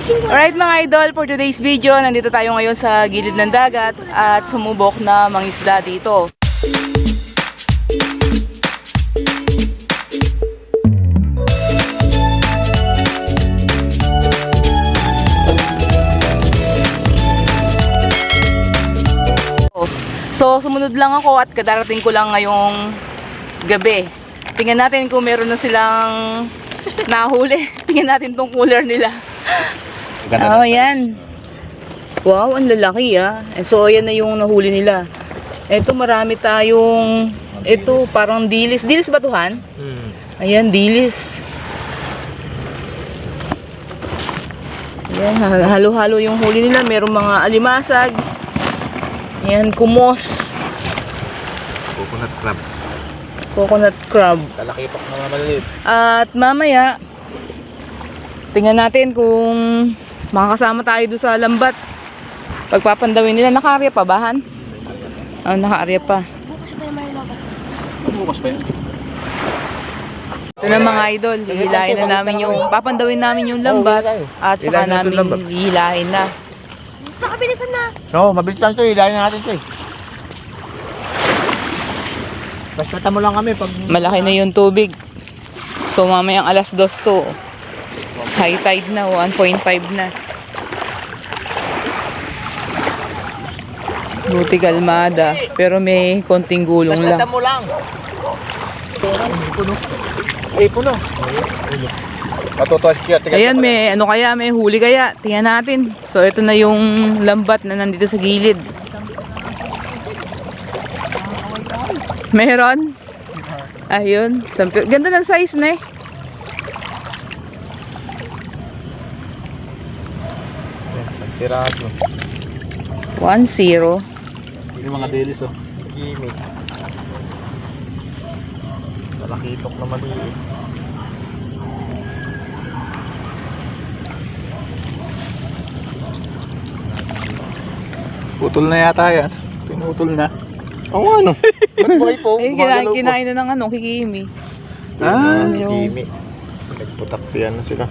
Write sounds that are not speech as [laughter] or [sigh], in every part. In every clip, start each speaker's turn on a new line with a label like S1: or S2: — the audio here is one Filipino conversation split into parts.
S1: Alright mga idol, for today's video, nandito tayo ngayon sa gilid ng dagat at sumubok na mangisda dito. So, sumunod lang ako at kadarating ko lang ngayong gabi. Tingnan natin kung meron na silang nahuli. [laughs] Tingnan natin tong cooler nila. Oh, yan. Wow, ang lalaki ah. Eh, So, ayan na yung nahuli nila. Ito, marami tayong... Ito, parang dilis. Dilis ba tuhan?
S2: Hmm.
S1: Ayan, dilis. Ayan, ha- halo-halo yung huli nila. Merong mga alimasag. Ayan, kumos.
S2: Coconut crab.
S1: Coconut crab.
S2: Kalakipak na mga maliliit.
S1: At mamaya, tingnan natin kung makakasama tayo doon sa lambat. Pagpapandawin nila, nakaarya pa bahan? Ah, nakaarya pa.
S2: Bukas pa yun.
S1: Ito na mga idol, hihilahin na namin yung, papandawin namin yung lambat at saka namin
S2: lambat.
S1: hihilahin na.
S2: No, mabilis lang ito. Ilayin na natin ito eh. Basta mo lang kami pag...
S1: Malaki na yung tubig. So mamayang alas dos to. High tide na, 1.5 na. Buti kalmada, pero may konting gulong lang.
S2: Basta mo lang. Puno. Eh, puno. Matutuwas kaya.
S1: Ayan, may ano kaya, may huli kaya. Tingnan natin. So, ito na yung lambat na nandito sa gilid. Meron? Ayun. Ganda ng size na eh.
S2: Piraso.
S1: 1-0.
S2: Yung mga delis oh. Gimik. Malakitok na maliit. Putol na yata yan. Pinutol na. Oo nga no. [laughs] Ba't buhay po?
S1: Ayun, kinain, kinain na ng ano, kikimi.
S2: Ah,
S1: Yung-
S2: Gimi. Nagputaktian na sila.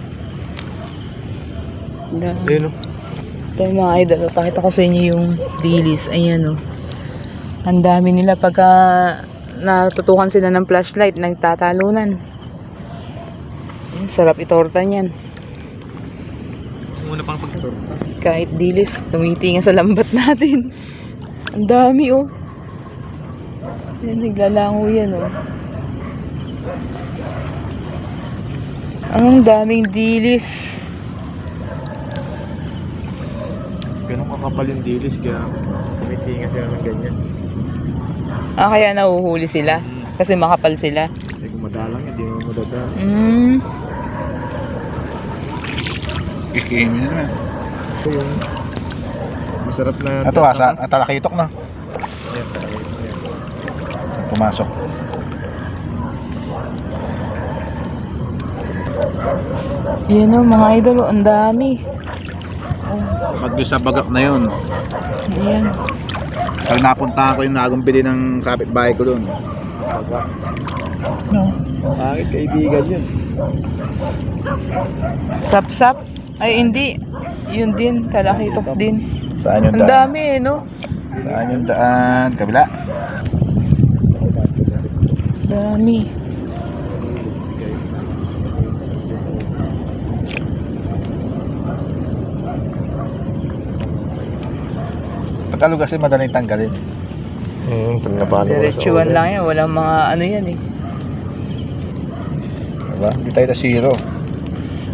S2: Ayun oh.
S1: Ito yung mga idol, pakita ko sa inyo yung dilis. Ayan o. Ang dami nila pagka natutukan sila ng flashlight, nagtatalunan. Ayan, sarap itorta niyan.
S2: Muna pang pag
S1: Kahit dilis, tumitingin sa lambat [laughs] natin. Ang dami oh. Ayan, naglalango yan oh. Ang daming dilis.
S2: Ganun kakapal yung dilis kaya tumitinga sila ng ganyan.
S1: Ah, kaya nahuhuli sila. Kasi makapal sila.
S2: Hindi kung madalang hindi mo madadala.
S1: Mm.
S2: Kikimi na naman. Ito yung masarap na... Ito asa, at talakitok na. Ayan, talakitok. Saan pumasok?
S1: Yan o, mga idol, ang dami.
S2: Magdo sa bagak na yun.
S1: Ayan.
S2: Pag napuntahan ko yung nagong bili ng kapitbahay ko doon. Bagak. No. Bakit kaibigan yun?
S1: Sap-sap. Ay, hindi. Yun din, talakitok din.
S2: Saan yung
S1: Ang dami eh, no?
S2: Saan yung daan? Kabila?
S1: Dami.
S2: Alog kasi madaling tanggalin. Hmm, pag napalo
S1: Diretsuan lang yan. Walang mga ano yan eh.
S2: Diba? Hindi tayo na zero.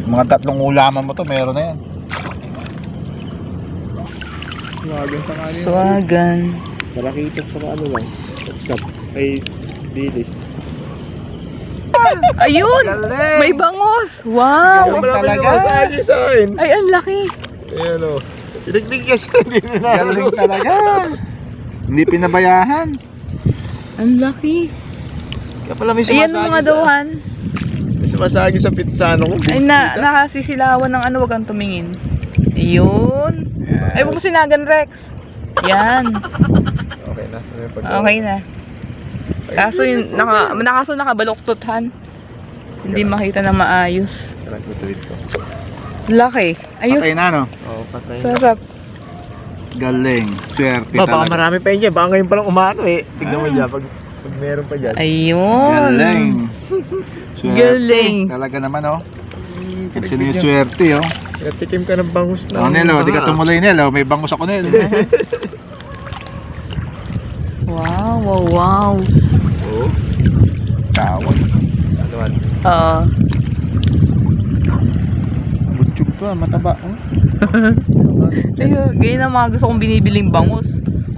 S2: Mga tatlong ulaman mo to, meron na yan. Suwagan sa kanina.
S1: Swagan.
S2: Malakitok sa ano lang. Sapsap. Ay, dilis.
S1: Ayun! May bangos! Wow!
S2: Galing talaga. Sa akin.
S1: Ay, ang laki!
S2: Ayan o. Pinagdig kasi hindi na Galing talaga. hindi pinabayahan.
S1: Ang laki.
S2: Kaya pala may
S1: Ayan mga dawan.
S2: May sumasagi sa pitsano ko.
S1: Ay, na, nakasisilawan ng ano, wag kang tumingin. Ayun. Ay, huwag mo sinagan, Rex. Yan.
S2: Okay na.
S1: Okay na. Kaso yung naka, nakaso nakabaluktot han. Hindi makita na maayos.
S2: Sarap ko tweet ko.
S1: Laki. Ayos.
S2: Patay na, no?
S3: Oo, patay.
S1: Sarap.
S2: Galing. Swerte
S3: Ba, baka
S2: talaga.
S3: marami pa yun dyan. Baka ngayon pa lang umano eh. Tignan mo dyan. Pag, pag meron pa dyan.
S1: Ayun.
S2: Galing. Swerte.
S1: Galing.
S2: Talaga naman, oh. Kung sino yung swerte, oh.
S3: Natikim ka ng bangus na.
S2: Oh, Nelo, di ka tumuloy, Nelo. May bangus ako, Nelo. [laughs]
S1: Wow, wow, wow.
S3: Oo.
S2: Kawan.
S3: Ano man.
S1: Oo.
S3: Butchog pa, mataba. Oh. [laughs]
S1: Ayun, ganyan ang mga gusto kong binibiling bangus.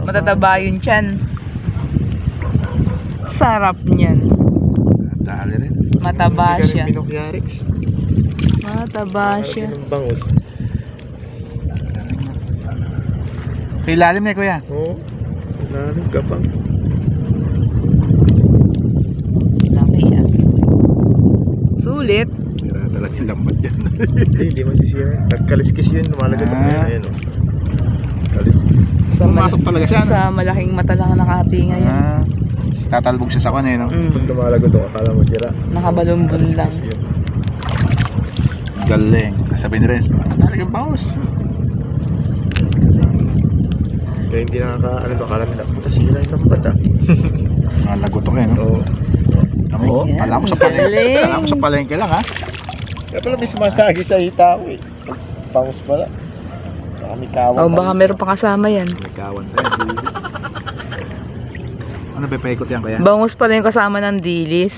S1: Matataba yun tiyan. Sarap niyan.
S2: Dali rin.
S1: Mataba siya.
S3: Pinokyarix.
S1: Mataba siya.
S3: Ng bangus.
S2: Sa ilalim na, kuya.
S3: Oo. Sinalim ka pa.
S1: Laki yan. Sulit.
S2: Tira talaga yung lambat dyan.
S3: Hindi, hindi masisira. Nagkaliskis yun. Lumalagat ako
S2: Ah.
S3: yun. Ayan o. Kaliskis.
S1: Sa,
S2: Pumasok talaga siya, no?
S1: sa malaking mata lang nakati ngayon.
S2: Ah, tatalbog siya sa kanya, no?
S3: Pag
S1: Mm.
S3: lumalagot ako, akala mo sira.
S1: Nakabalumbon lang.
S3: Kaliskis yun.
S2: Galing. Sabi ni Renz, "Ah, talagang bangus.
S3: Kaya hindi nakaka, ano ba, akala nila, puta sira yung lambat ah. [laughs]
S2: Mga lagotok eh, no?
S3: Oo.
S2: Kami,
S1: Ayan,
S2: alam mo sa palengke. Alam mo sa palengke lang, ha?
S3: Kaya pala may sumasagi sa hita ko eh. Bangus pala. Baka may kawan.
S1: O
S3: pa
S1: baka meron pa kasama yan.
S2: May kawan tayo. Ano ba paikot yan, kaya?
S1: Bangus pala yung kasama ng dilis.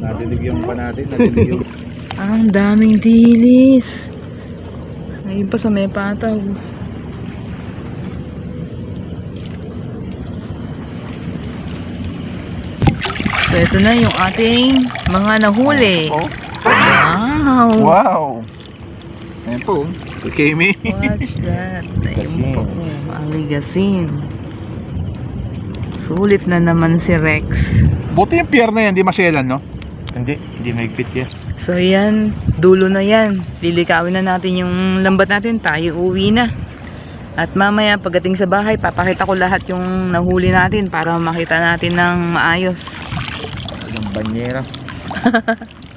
S2: Nadilig yung pa natin, nadilig yung... [laughs]
S1: Ah, ang daming dilis. Ngayon pa sa may pataw. So ito na yung ating mga nahuli.
S2: Oh.
S1: Wow!
S2: Wow! Ayan po, Kimi.
S1: Watch that. Ayun po. Ang ligasin. Sulit na naman si Rex.
S2: Buti yung pier na yan, di masyelan, no?
S3: Hindi, hindi maigpit yan.
S1: So yan, dulo na yan. Lilikawin na natin yung lambat natin. Tayo uwi na. At mamaya pagdating sa bahay, papakita ko lahat yung nahuli natin para makita natin ng maayos.
S3: Ilang banyera. [laughs]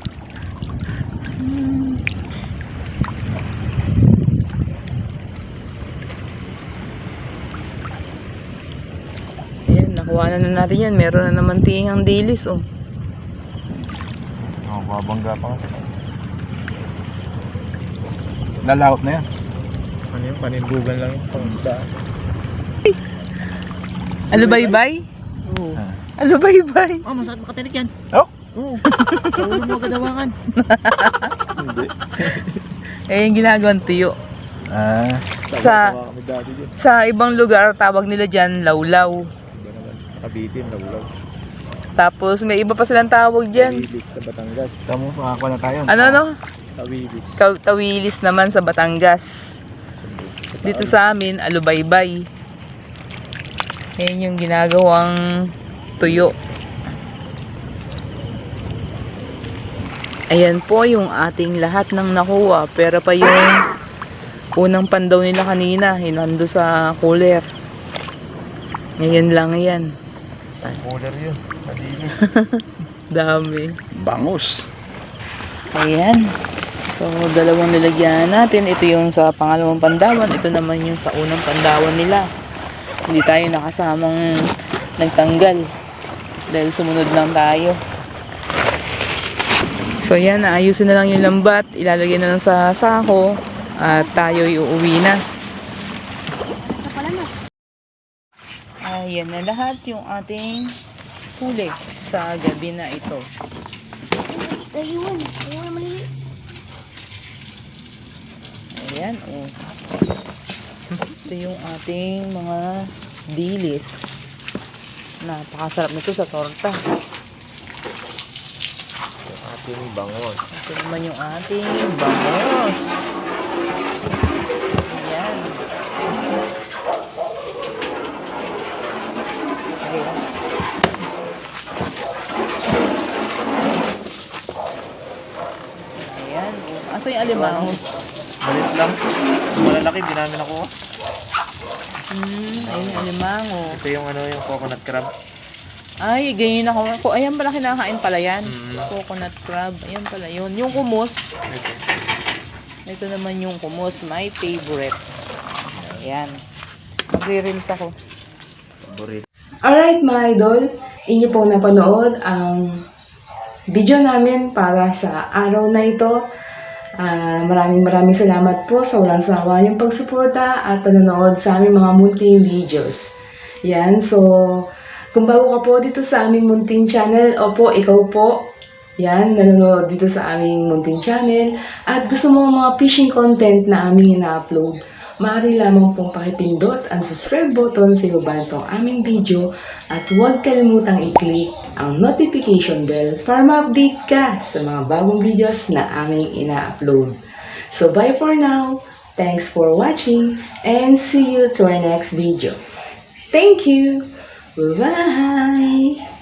S1: Ayan, nakuha na, na natin yan. Meron na naman tingang dilis. Oh.
S3: Oh, babangga pa kasi.
S2: Lalaot na yan.
S3: Ano yung panindugan lang yung pangsda.
S1: Alubaybay?
S3: Oo.
S2: Ah.
S1: Alubaybay?
S3: Oh, masakit makatinik yan.
S2: Oh!
S3: Oo. Sa ulo mo kadawangan. Hindi. [laughs]
S1: Eh, yung ginagawang tuyo.
S2: Ah,
S1: Sa-. Sa ibang lugar, tawag nila dyan lawlaw.
S3: Sa Cavite, Lawlaw.
S1: Tapos may iba pa silang tawag dyan.
S3: Tawilis sa Batangas.
S2: tamo, makakuha na tayo.
S1: Ano no?
S3: Tawilis.
S1: Kaw- Tawilis naman sa Batangas. Dito sa amin, alubaybay. Yan yung ginagawang tuyo. Ayan po yung ating lahat ng nakuha. Pero pa yung unang pandaw nila kanina, hinando sa cooler. Ngayon lang yan.
S3: Isang cooler yun. [laughs]
S1: Dami.
S2: Bangus.
S1: Ayan. So, dalawang nilagyan natin. Ito yung sa pangalawang pandawan. Ito naman yung sa unang pandawan nila. Hindi tayo nakasamang nagtanggal. Dahil sumunod lang tayo. So, yan. Ayusin na lang yung lambat. Ilalagay na lang sa sako. At tayo uuwi na. Ayan na lahat yung ating huli sa gabi na ito. Ayan, oh. Ito yung ating mga dilis. Napakasarap nito sa torta.
S3: Yung ating bangon.
S1: Ito naman yung ating bangos. Ayan. Ayan. Ayan. oh. Asa yung alimango?
S3: Malit lang. Malalaki, di namin nakuha.
S1: Hmm, ayun yung alimango.
S3: Ito yung ano, yung coconut crab.
S1: Ay, ganyan ako. Ko, ayan pala kinakain pala yan.
S3: Mm.
S1: Coconut crab. Ayan pala yun. Yung kumus. Ito naman yung kumus. My favorite. Ayan. Magre-reels ako.
S3: Paborito.
S1: Alright mga idol, inyo pong napanood ang video namin para sa araw na ito. Ah, maraming maraming salamat po sa walang sawa niyong pagsuporta at panonood sa aming mga munting videos. Yan, so kung bago ka po dito sa aming munting channel, opo, ikaw po, yan, nanonood dito sa aming munting channel at gusto mo mga fishing content na aming ina-upload, maaari lamang pong pakipindot ang subscribe button sa ibaba nitong aming video at huwag kalimutang i-click ang notification bell para ma-update ka sa mga bagong videos na aming ina-upload. So bye for now, thanks for watching, and see you to our next video. Thank you! Bye!